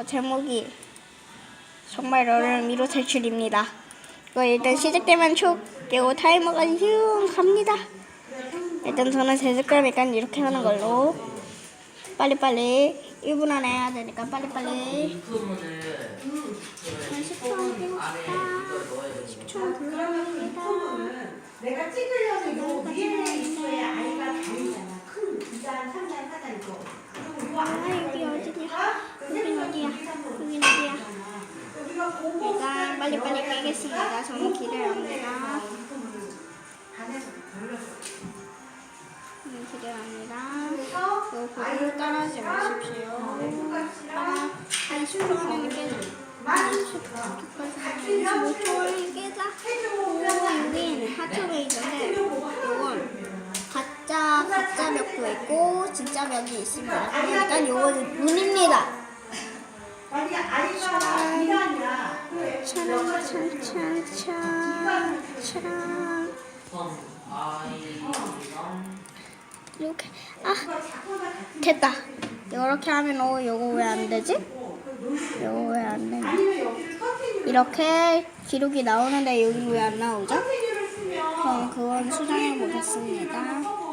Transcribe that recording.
어, 제목이 정말 어려운 미로 탈출입니다. 이거 일단 시작되면 촉 깨고 타이머가 슝 갑니다. 일단 저는 제 색깔 약간 이렇게 하는 걸로 빨리빨리 1분 안에 해야 되니까 빨리빨리 유튜브는 10초 해봅시다. 10초 불러봅니다. 내가 찍으려면 요 위에 있어야 아이가 다니잖아. 큰 2단, 3단, 4단 이거. 그리고 요아 안에 여기 어디냐? 여긴 어디야? 여긴 어디야? 우리가 고고 일단 빨리빨리 깨겠습니다. 저는 기대합니다. 안에서 돌려서. 음, 기대합니다. 이거 보고 따라하지 마십시오. 따라 한 10초 안에 깨자. 한 10초까지 25초를 깨자. 오, 여긴 하트 베이저인데 이건 가짜 가짜 벽도 있고 진짜 벽이 있습니다. 그러니까 이거는 문입니다. 성 이렇게 아 됐다. 이렇게 하면 어 이거 왜 안 되지? 이거 왜안 커튼으로 이렇게 기록이 나오는데 여기 왜 안 나오죠? 그럼 그건 수정해 보겠습니다.